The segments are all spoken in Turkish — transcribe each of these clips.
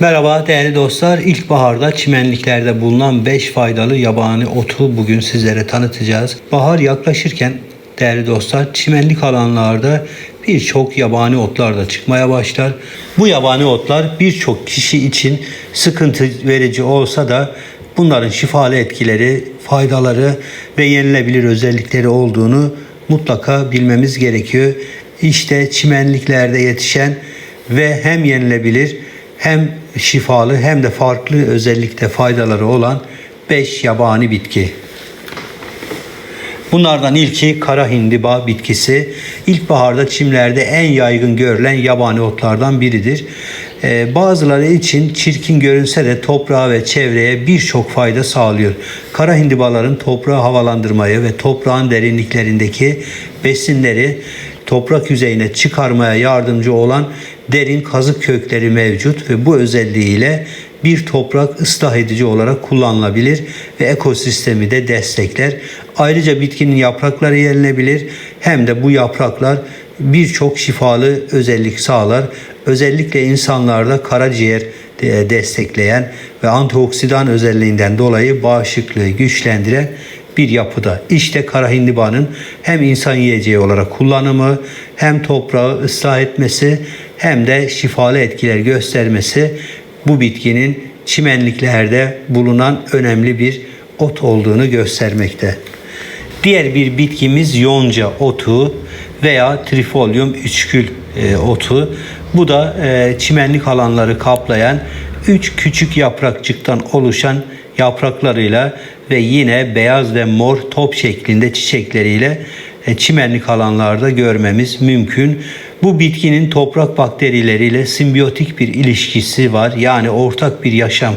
Merhaba değerli dostlar. İlkbaharda çimenliklerde bulunan 5 faydalı yabani otu bugün sizlere tanıtacağız. Bahar yaklaşırken değerli dostlar çimenlik alanlarda birçok yabani otlar da çıkmaya başlar. Bu yabani otlar birçok kişi için sıkıntı verici olsa da bunların şifalı etkileri, faydaları ve yenilebilir özellikleri olduğunu mutlaka bilmemiz gerekiyor. İşte çimenliklerde yetişen ve hem yenilebilir hem şifalı hem de farklı özellikte faydaları olan 5 yabani bitki. Bunlardan ilki kara hindiba bitkisi. İlkbaharda çimlerde en yaygın görülen yabani otlardan biridir. Ee, bazıları için çirkin görünse de toprağa ve çevreye birçok fayda sağlıyor. Kara hindibaların toprağı havalandırmaya ve toprağın derinliklerindeki besinleri toprak yüzeyine çıkarmaya yardımcı olan derin kazık kökleri mevcut ve bu özelliğiyle bir toprak ıslah edici olarak kullanılabilir ve ekosistemi de destekler. Ayrıca bitkinin yaprakları yenilebilir hem de bu yapraklar birçok şifalı özellik sağlar. Özellikle insanlarda karaciğer de- destekleyen ve antioksidan özelliğinden dolayı bağışıklığı güçlendiren bir yapıda. İşte kara hindibanın hem insan yiyeceği olarak kullanımı, hem toprağı ıslah etmesi, hem de şifalı etkiler göstermesi bu bitkinin çimenliklerde bulunan önemli bir ot olduğunu göstermekte. Diğer bir bitkimiz yonca otu veya Trifolium üçgül e, otu. Bu da e, çimenlik alanları kaplayan üç küçük yaprakçıktan oluşan yapraklarıyla ve yine beyaz ve mor top şeklinde çiçekleriyle e, çimenlik alanlarda görmemiz mümkün. Bu bitkinin toprak bakterileriyle simbiyotik bir ilişkisi var. Yani ortak bir yaşam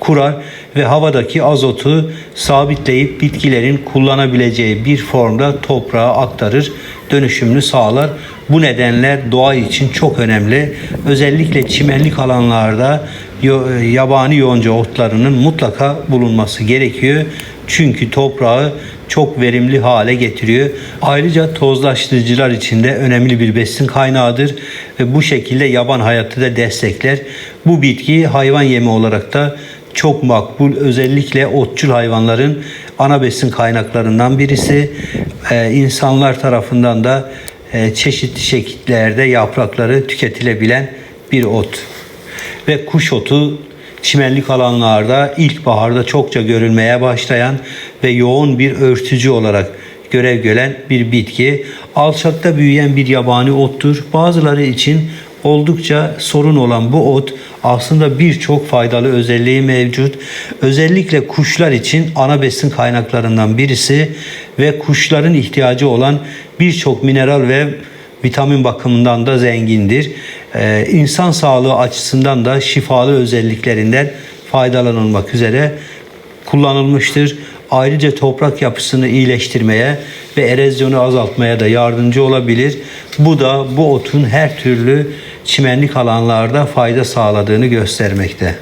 kurar ve havadaki azotu sabitleyip bitkilerin kullanabileceği bir formda toprağa aktarır, dönüşümünü sağlar. Bu nedenle doğa için çok önemli. Özellikle çimenlik alanlarda yabani yonca otlarının mutlaka bulunması gerekiyor. Çünkü toprağı çok verimli hale getiriyor. Ayrıca tozlaştırıcılar için de önemli bir besin kaynağıdır ve bu şekilde yaban hayatı da destekler. Bu bitki hayvan yemi olarak da çok makbul. Özellikle otçul hayvanların ana besin kaynaklarından birisi. Ee, insanlar tarafından da e, çeşitli şekillerde yaprakları tüketilebilen bir ot. Ve kuş otu çimenlik alanlarda ilkbaharda çokça görülmeye başlayan ve yoğun bir örtücü olarak görev gören bir bitki. Alçakta büyüyen bir yabani ottur. Bazıları için oldukça sorun olan bu ot aslında birçok faydalı özelliği mevcut. Özellikle kuşlar için ana besin kaynaklarından birisi ve kuşların ihtiyacı olan birçok mineral ve vitamin bakımından da zengindir. Ee, insan sağlığı açısından da şifalı özelliklerinden faydalanılmak üzere kullanılmıştır. Ayrıca toprak yapısını iyileştirmeye ve erozyonu azaltmaya da yardımcı olabilir. Bu da bu otun her türlü çimenlik alanlarda fayda sağladığını göstermekte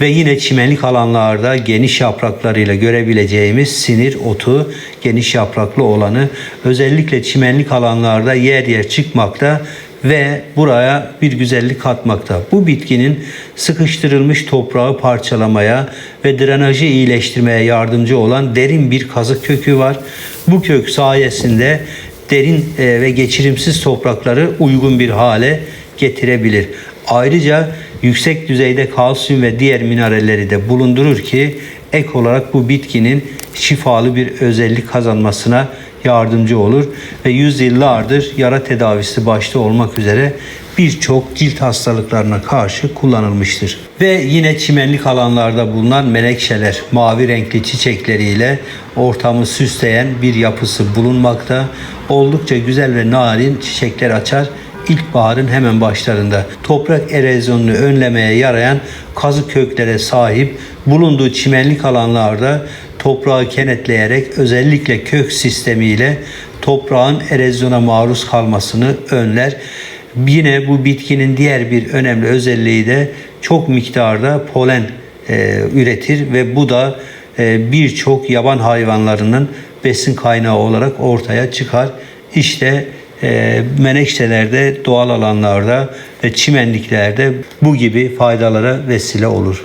ve yine çimenlik alanlarda geniş yapraklarıyla görebileceğimiz sinir otu geniş yapraklı olanı özellikle çimenlik alanlarda yer yer çıkmakta ve buraya bir güzellik katmakta. Bu bitkinin sıkıştırılmış toprağı parçalamaya ve drenajı iyileştirmeye yardımcı olan derin bir kazık kökü var. Bu kök sayesinde derin e, ve geçirimsiz toprakları uygun bir hale getirebilir. Ayrıca yüksek düzeyde kalsiyum ve diğer mineralleri de bulundurur ki ek olarak bu bitkinin şifalı bir özellik kazanmasına yardımcı olur ve yüzyıllardır yara tedavisi başta olmak üzere birçok cilt hastalıklarına karşı kullanılmıştır. Ve yine çimenlik alanlarda bulunan menekşeler mavi renkli çiçekleriyle ortamı süsleyen bir yapısı bulunmakta. Oldukça güzel ve narin çiçekler açar ilkbaharın hemen başlarında toprak erozyonunu önlemeye yarayan kazı köklere sahip bulunduğu çimenlik alanlarda toprağı kenetleyerek özellikle kök sistemiyle toprağın erozyona maruz kalmasını önler. Yine bu bitkinin diğer bir önemli özelliği de çok miktarda polen e, üretir ve bu da e, birçok yaban hayvanlarının besin kaynağı olarak ortaya çıkar. İşte e, menekşelerde doğal alanlarda ve çimenliklerde bu gibi faydalara vesile olur.